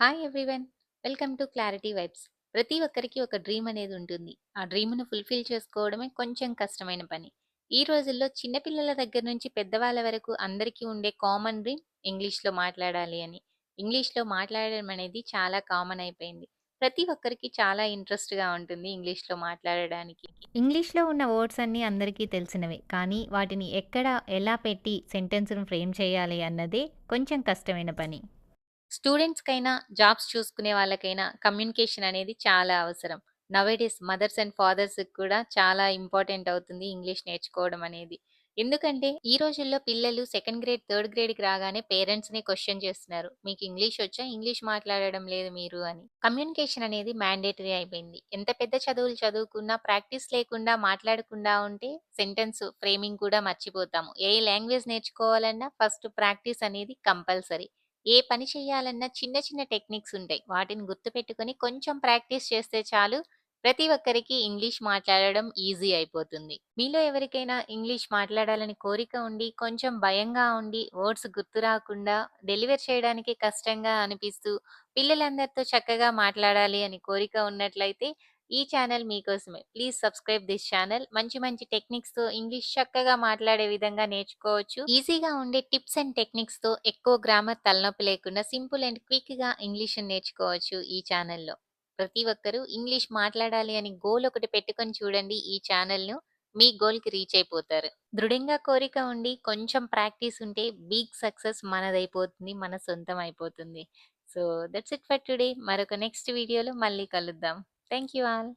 Hi everyone! Welcome to clarity vibes. ప్రతి ఒక్కరికి ఒక డ్రీమ్ అనేది ఉంటుంది. ఆ డ్రీమ్ను ఫుల్ఫిల్ చేసుకోవడమే కొంచెం కష్టమైన పని. ఈ రోజుల్లో చిన్నపిల్లల దగ్గర నుంచి పెద్దవాళ్ళ వరకు అందరికీ ఉండే కామన్ డ్రీమ్ ఇంగ్లీష్లో మాట్లాడాలి అని. ఇంగ్లీష్లో మాట్లాడడం అనేది చాలా కామన్ అయిపోయింది. ప్రతి ఒక్కరికి చాలా ఇంట్రెస్ట్గా ఉంటుంది ఇంగ్లీష్లో మాట్లాడడానికి. ఇంగ్లీష్‌లో ఉన్న వర్డ్స్ అన్నీ అందరికీ తెలిసినవే. కానీ వాటిని ఎక్కడ, ఎలా పెట్టి సెంటెన్స్‌ను ఫ్రేమ్ చేయాలి అన్నదే కొంచెం కష్టమైన పని. స్టూడెంట్స్‌కైనా, జాబ్స్ చూసుకునే వాళ్ళకైనా కమ్యూనికేషన్ అనేది చాలా అవసరం. నవేడేస్ మదర్స్ అండ్ ఫాదర్స్‌కి కూడా చాలా ఇంపార్టెంట్ అవుతుంది ఇంగ్లీష్ నేర్చుకోవడం అనేది. ఎందుకంటే ఈ రోజుల్లో పిల్లలు సెకండ్ గ్రేడ్, థర్డ్ గ్రేడ్‌కి రాగానే పేరెంట్స్‌ని క్వశ్చన్ చేస్తున్నారు. మీకు ఇంగ్లీష్ వచ్చా? ఇంగ్లీష్ మాట్లాడడం లేదు మీరు అని. కమ్యూనికేషన్ అనేది మ్యాండేటరీ అయిపోయింది. ఎంత పెద్ద చదువులు చదువుకున్నా ప్రాక్టీస్ లేకుండా మాట్లాడకుండా ఉంటే సెంటెన్స్ ఫ్రేమింగ్ కూడా మర్చిపోతాము. ఏ లాంగ్వేజ్ నేర్చుకోవాలన్నా ఫస్ట్ ప్రాక్టీస్ అనేది కంపల్సరీ. ఏ పని చేయాలన్నా చిన్న చిన్న టెక్నిక్స్ ఉంటాయి. వాటిని గుర్తుపెట్టుకొని కొంచెం ప్రాక్టీస్ చేస్తే చాలు ప్రతి ఒక్కరికి ఇంగ్లీష్ మాట్లాడడం ఈజీ అయిపోతుంది. మీలో ఎవరికైనా ఇంగ్లీష్ మాట్లాడాలని కోరిక ఉండి, కొంచెం భయంగా ఉండి, వర్డ్స్ గుర్తు రాకుండా, డెలివర్ చేయడానికి కష్టంగా అనిపిస్తూ, పిల్లలందరితో చక్కగా మాట్లాడాలి అని కోరిక ఉన్నట్లయితే ఈ ఛానల్ మీకోసమే. Please subscribe this channel. మంచి మంచి టెక్నిక్స్తో ఇంగ్లీష్ చక్కగా మాట్లాడే విధంగా నేర్చుకోవచ్చు. ఈజీగా ఉండే టిప్స్ అండ్ టెక్నిక్స్తో ఎక్కువ గ్రామర్ తలనొప్పి లేకుండా సింపుల్ అండ్ క్విక్గా ఇంగ్లీష్ నేర్చుకోవచ్చు ఈ ఛానల్‌లో. ప్రతి ఒక్కరూ ఇంగ్లీష్ మాట్లాడాలి అని గోల్ ఒకటి పెట్టుకొని చూడండి ఈ ఛానల్‌ను. మీ గోల్‌కి రీచ్ అయిపోతారు. దృఢంగా కోరిక ఉండి కొంచెం ప్రాక్టీస్ ఉంటే బిగ్ సక్సెస్ మనదైపోతుంది. మన సొంతం అయిపోతుంది. So that's it for today. మరొక నెక్స్ట్ వీడియోలో మళ్ళీ కలుద్దాం. Thank you, all.